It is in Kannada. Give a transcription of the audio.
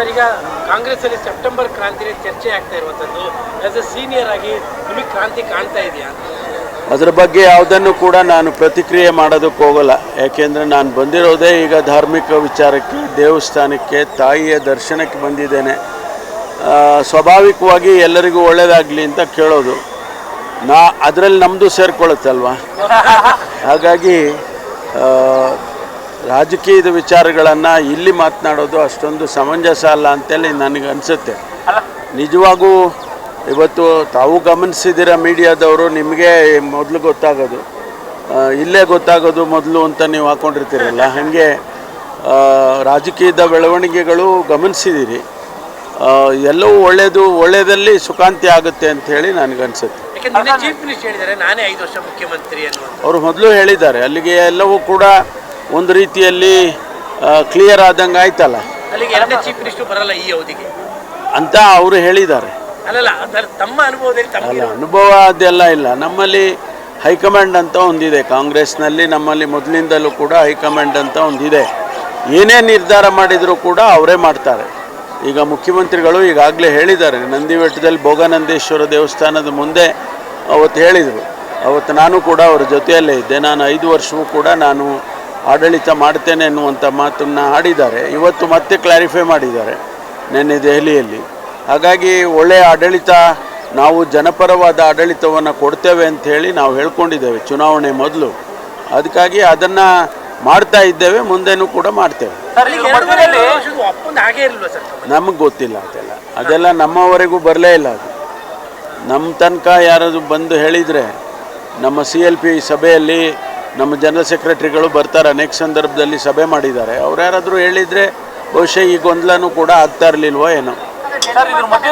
ಸರ್, ಈಗ ಕಾಂಗ್ರೆಸ್ ಅಲ್ಲಿ ಸೆಪ್ಟೆಂಬರ್ ಕ್ರಾಂತಿ ಚರ್ಚೆ ಆಗ್ತಾ ಇರುವಂತದ್ದು ಆಸ್ ಎ ಸೀನಿಯರ್ ಆಗಿ ನಿಮಗೆ ಕ್ರಾಂತಿ ಕಾಣ್ತಾ ಇದೆಯಾ? ಅದರ ಬಗ್ಗೆ ಯಾವುದನ್ನು ಕೂಡ ನಾನು ಪ್ರತಿಕ್ರಿಯೆ ಮಾಡೋದಕ್ಕೆ ಹೋಗಲ್ಲ. ಯಾಕೆಂದರೆ ನಾನು ಬಂದಿರೋದೇ ಈಗ ಧಾರ್ಮಿಕ ವಿಚಾರಕ್ಕೆ, ದೇವಸ್ಥಾನಕ್ಕೆ, ತಾಯಿಯ ದರ್ಶನಕ್ಕೆ ಬಂದಿದ್ದೇನೆ. ಸ್ವಾಭಾವಿಕವಾಗಿ ಎಲ್ಲರಿಗೂ ಒಳ್ಳೆಯದಾಗಲಿ ಅಂತ ಕೇಳೋದು. ನಾ, ಅದರಲ್ಲಿ ನಮ್ಮದು ಸೇರ್ಕೊಳ್ಳುತ್ತಲ್ವ? ಹಾಗಾಗಿ ರಾಜಕೀಯದ ವಿಚಾರಗಳನ್ನು ಇಲ್ಲಿ ಮಾತನಾಡೋದು ಅಷ್ಟೊಂದು ಸಮಂಜಸ ಅಲ್ಲ ಅಂತೇಳಿ ನನಗೆ ಅನಿಸುತ್ತೆ. ನಿಜವಾಗೂ ಇವತ್ತು ತಾವು ಗಮನಿಸಿದಿರ ಮೀಡಿಯಾದವರು ನಿಮಗೆ ಮೊದಲು ಗೊತ್ತಾಗೋದು. ಇಲ್ಲೇ ಗೊತ್ತಾಗೋದು ಮೊದಲು ಅಂತ ನೀವು ಹಾಕ್ಕೊಂಡಿರ್ತೀರಲ್ಲ ಹಾಗೆ ರಾಜಕೀಯದ ಬೆಳವಣಿಗೆಗಳು ಗಮನಿಸಿದ್ದೀರಿ ಎಲ್ಲವೂ ಒಳ್ಳೆಯದು ಒಳ್ಳೆಯದಲ್ಲಿ ಸುಖಾಂತಿ ಆಗುತ್ತೆ ಅಂತ ಹೇಳಿ ನನಗನ್ಸುತ್ತೆ ಅವರು ಮೊದಲು ಹೇಳಿದ್ದಾರೆ. ಅಲ್ಲಿಗೆ ಎಲ್ಲವೂ ಕೂಡ ಒಂದು ರೀತಿಯಲ್ಲಿ ಕ್ಲಿಯರ್ ಆದಂಗೆ ಆಯ್ತಲ್ಲ? ಅಂತ ಅವರು ಹೇಳಿದ್ದಾರೆ. ಅಲ್ಲ ಅನುಭವ ಅದೆಲ್ಲ ಇಲ್ಲ. ನಮ್ಮಲ್ಲಿ ಹೈಕಮಾಂಡ್ ಅಂತ ಒಂದಿದೆ. ಕಾಂಗ್ರೆಸ್ನಲ್ಲಿ ನಮ್ಮಲ್ಲಿ ಮೊದಲಿಂದಲೂ ಕೂಡ ಹೈಕಮಾಂಡ್ ಅಂತ ಒಂದಿದೆ. ಏನೇ ನಿರ್ಧಾರ ಮಾಡಿದರೂ ಕೂಡ ಅವರೇ ಮಾಡ್ತಾರೆ. ಈಗ ಮುಖ್ಯಮಂತ್ರಿಗಳು ಈಗಾಗಲೇ ಹೇಳಿದ್ದಾರೆ. ನಂದಿಬೆಟ್ಟದಲ್ಲಿ ಭೋಗನಂದೇಶ್ವರ ದೇವಸ್ಥಾನದ ಮುಂದೆ ಅವತ್ತು ಹೇಳಿದರು. ಅವತ್ತು ನಾನು ಕೂಡ ಅವರ ಜೊತೆಯಲ್ಲೇ ಇದ್ದೆ. ನಾನು ಐದು ವರ್ಷವೂ ಕೂಡ ನಾನು ಆಡಳಿತ ಮಾಡ್ತೇನೆ ಎನ್ನುವಂಥ ಮಾತನ್ನು ಆಡಿದ್ದಾರೆ. ಇವತ್ತು ಮತ್ತೆ ಕ್ಲಾರಿಫೈ ಮಾಡಿದ್ದಾರೆ ನಿನ್ನೆ ದೆಹಲಿಯಲ್ಲಿ. ಹಾಗಾಗಿ ಒಳ್ಳೆಯ ಆಡಳಿತ ನಾವು ಜನಪರವಾದ ಆಡಳಿತವನ್ನು ಕೊಡ್ತೇವೆ ಅಂತ ಹೇಳಿ ನಾವು ಹೇಳ್ಕೊಂಡಿದ್ದೇವೆ ಚುನಾವಣೆ ಮೊದಲು. ಅದಕ್ಕಾಗಿ ಅದನ್ನು ಮಾಡ್ತಾ ಇದ್ದೇವೆ ಮುಂದೆನೂ ಕೂಡ ಮಾಡ್ತೇವೆ. ನಮಗೆ ಗೊತ್ತಿಲ್ಲ ಅದೆಲ್ಲ. ಅದೆಲ್ಲ ನಮ್ಮವರೆಗೂ ಬರಲೇ ಇಲ್ಲ ಅದು. ನಮ್ಮ ತನಕ ಯಾರಾದರೂ ಬಂದು ಹೇಳಿದರೆ ನಮ್ಮ ಸಿ ಎಲ್ ಪಿ ಸಭೆಯಲ್ಲಿ ನಮ್ಮ ಜನರಲ್ ಸೆಕ್ರೆಟರಿಗಳು ಬರ್ತಾರೆ. ಅನೇಕ ಸಂದರ್ಭದಲ್ಲಿ ಸಭೆ ಮಾಡಿದ್ದಾರೆ. ಅವ್ರು ಯಾರಾದರೂ ಹೇಳಿದರೆ ಬಹುಶಃ ಈ ಗೊಂದಲನೂ ಕೂಡ ಆಗ್ತಾ ಇರಲಿಲ್ವೋ ಏನೋ.